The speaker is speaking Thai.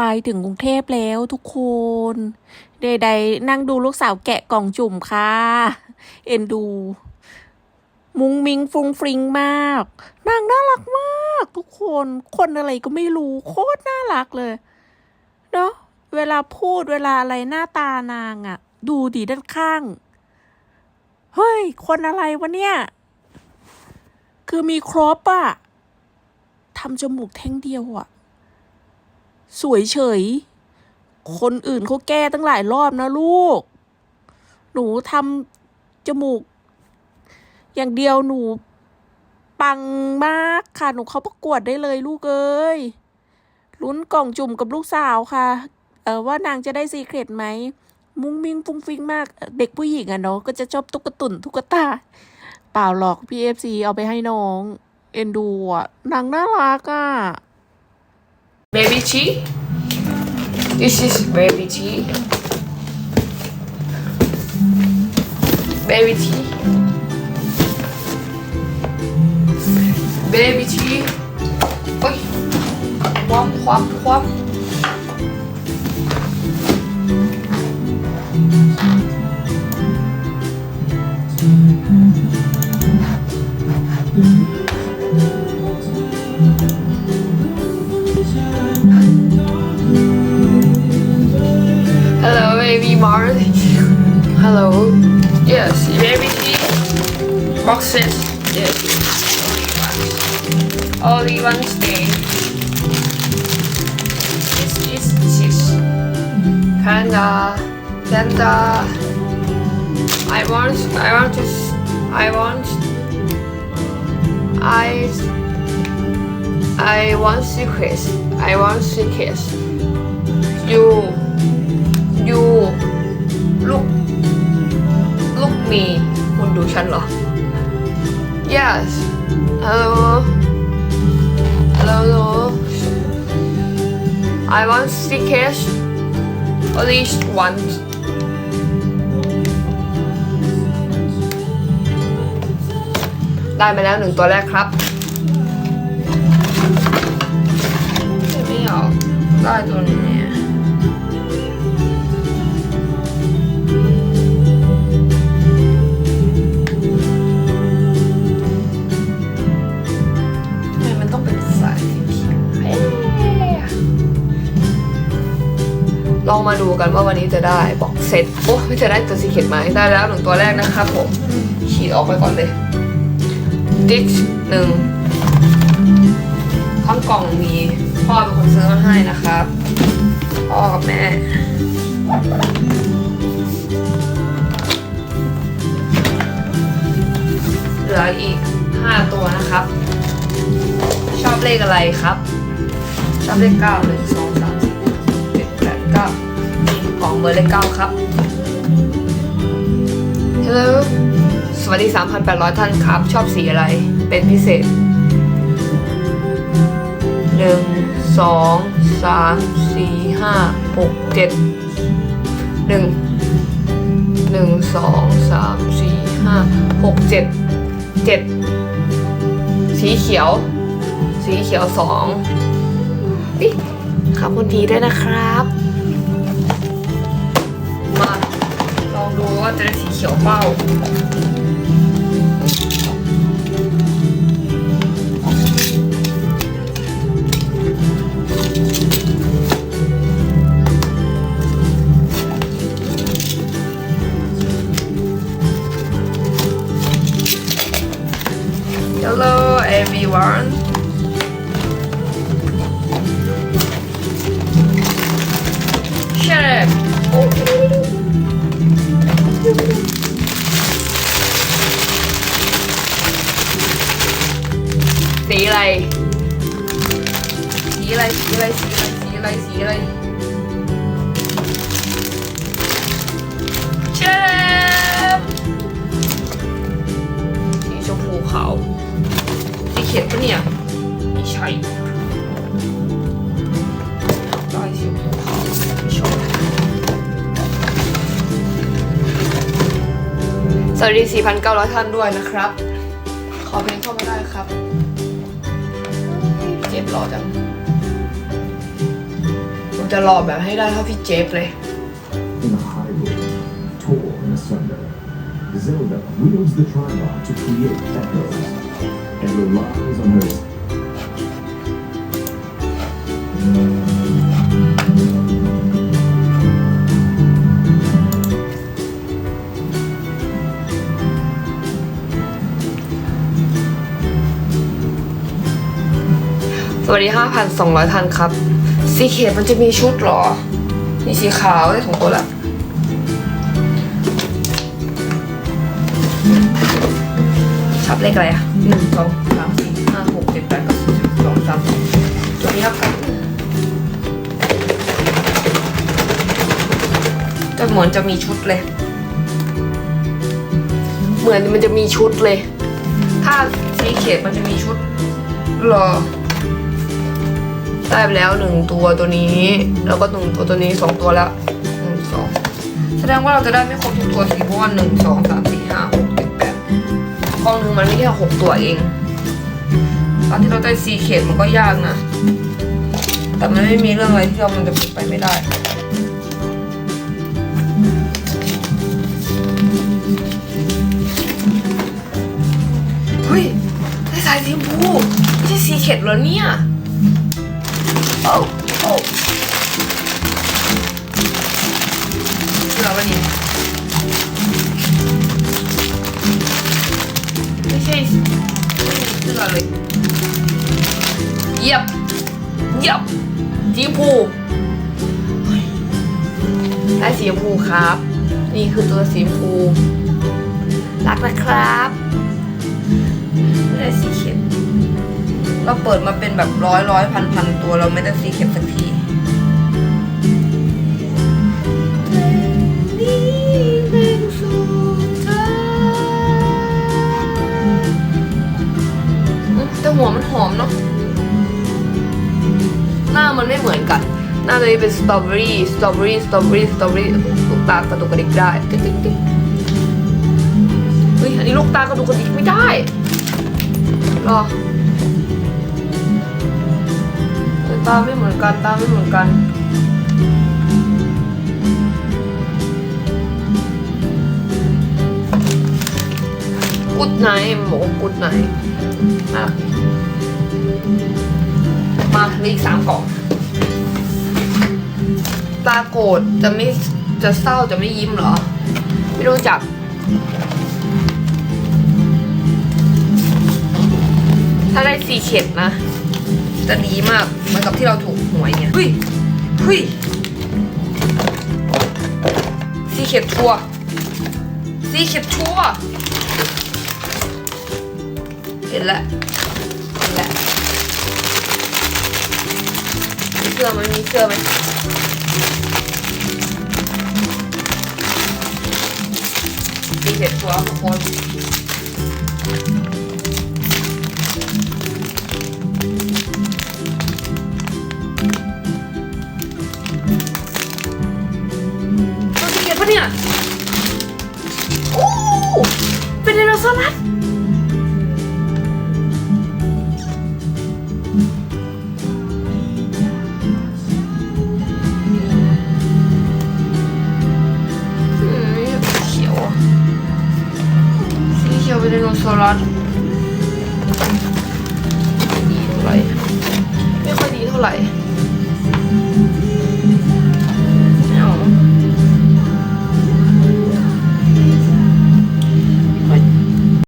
ไปถึงกรุงเทพแล้วทุกคนใดๆนั่งดูลูกสาวแกะกล่องจุ่มค่ะ เอ็นดู มุงมิงฟรุงฟริงมาก นางน่ารักมาก ทุกคน คนอะไรก็ไม่รู้โคตรน่ารักเลยเนาะเวลาพูดเวลาอะไรหน้าตานางอะดูดีด้านข้าง เฮ้ย คนอะไรวะเนี่ย คือมีครบอะทำจมูกแท่งเดียวอะ สวยเฉย คนอื่นเขาแก้ตั้งหลายรอบนะลูก หนูทำจมูก อย่างเดียวหนูปังมากค่ะหนูเขาประกวดได้เลยลูกเอ้ยลุ้นกล่องจุ่มกับลูกสาวค่ะ เออว่านางจะได้ซีเครตไหม มุ้งมิ้งฟุ้งฟิ้งมาก เด็กผู้หญิงอะเนาะก็จะชอบตุ๊กตุ่นตุ๊กตา เปล่าหรอกพี่เอฟซีเอาไปให้น้อง เอ็นดูอะนางน่ารักอะ baby tea. This is baby tea. Baby tea. Baby tea. Oi. Womp, womp, womp. Hello. Yes, tea. Boxes. Yes. Only one. Only one stay. This is six. Panda. Panda. I want. I want to. I want. I. I want secrets. I want secrets. You look me คุณดูฉันเหรอ Yes Hello Hello I want stickers at least one ได้มาแล้วหนึ่งตัวแรกครับไม่ออกได้ตัวนี้ ลองมาดูกันว่าวันนี้จะได้บอกเสร็จโอ้ไม่จะได้ตัวสีเขียวไหมได้แล้วหนึ่งตัวแรกนะครับผมขีดออกไปก่อนเลยดิชหนึ่งข้างกล่องมีพ่อเป็นคนซื้อมาให้นะครับพ่อกับแม่เหลืออีก 5 ตัวนะครับ ชอบเลขอะไรครับ ชอบเลขเก้าหนึ่งสองสาม ก้านี่กล่องเบอร์เลขเก้าครับฮัลโหลสวัสดี 3,800 ท่านครับ ชอบสีอะไร เป็นพิเศษหนึ่งสองสามสี่ห้าหกเจ็ดหนึ่งหนึ่งสองสามสี่ห้าหกเจ็ดเจ็ดสีเขียว สีเขียวสองอิขอบคุณทีด้วยนะครับ ดูว่าจะได้สีเขียวเป้า Hello everyone. Shut up. สี สวัสดี 4,900 ท่านด้วยนะครับ ขอเพลงเข้ามาได้ครับ เจ็บรอจังจะหล่อแบบให้ได้เท่าพี่เจฟเลย In a hybrid, tall and asunder, Zelda wields the Trigon to create echoes and relies on her สวัสดี 5,200ท่านครับ สีเขตมันจะมีชุดหรอ มีสีขาวได้สองตัวละชับเลขอะไรอะหนึ่งสองสามสี่ห้าหกเจ็ดแปดเก้าสิบสองสามสี่ตัวนี้ครับจะเหมือนจะมีชุดเลย เหมือนมันจะมีชุดเลย ถ้าสีเขตมันจะมีชุดหรอ ได้ไปแล้วหนึ่งตัวตัวนี้ แล้วก็หนึ่งตัวตัวนี้สองตัวแล้วหนึ่งสองแสดงว่าเราจะได้ไม่ครบทุกตัวสิเพราะว่าหนึ่งสองสามสี่ห้าหกเจ็ดแปดกองหนึ่งมันมีแค่หกตัวเอง ตอนที่เราได้ซีเขตมันก็ยากนะ แต่มันไม่มีเรื่องอะไรที่เรามันจะเป็นไปไม่ได้เฮ้ยได้สายสีชมพูไม่ใช่ซีเขตเหรอเนี่ย เสื้อวะนี่ไม่ใช่เสื้อเลยเยียบเยียบสีชมพูเฮ้ยได้สีชมพูครับ นี่คือตัวสีชมพูรักนะครับ เราเปิดมาเป็นแบบร้อยร้อยพันพันตัวเราไม่ได้ซีเข็มสักทีแต่หัวมันหอมเนาะหน้ามันไม่เหมือนกันหน้าตัวนี้เป็นสตรอเบอรี่สตรอเบอรี่สตรอเบอรี่สตรอเบอรี่ลูกตากระตุกกระดิกได้ติ๊กติ๊กติ๊กเฮ้ยอันนี้ลูกตากระตุกกระดิกไม่ได้รอ ตาไม่เหมือนกันตาไม่เหมือนกันกุดไหนหมูกุดไหนมามาออีกสามกล่องตาโกรธจะไม่จะเศร้าจะไม่ยิ้มเหรอ ไม่รู้จักถ้าได้สี่เข็ดนะ จะดีมากเหมือนกับที่เราถูกหวยเนี่ยเฮ้ยเฮ้ยซีเข็ดชัวซีเข็ดชัวเห็นแล้วเห็นแล้วมีเสื้อไหมมีเสื้อไหมซีเข็ดชัวทุกคน เนี่ยโอ้เป็นไดโนเสาร์รัดไดโนเสาร์รัไม่ค่อยดีเท่าไหร่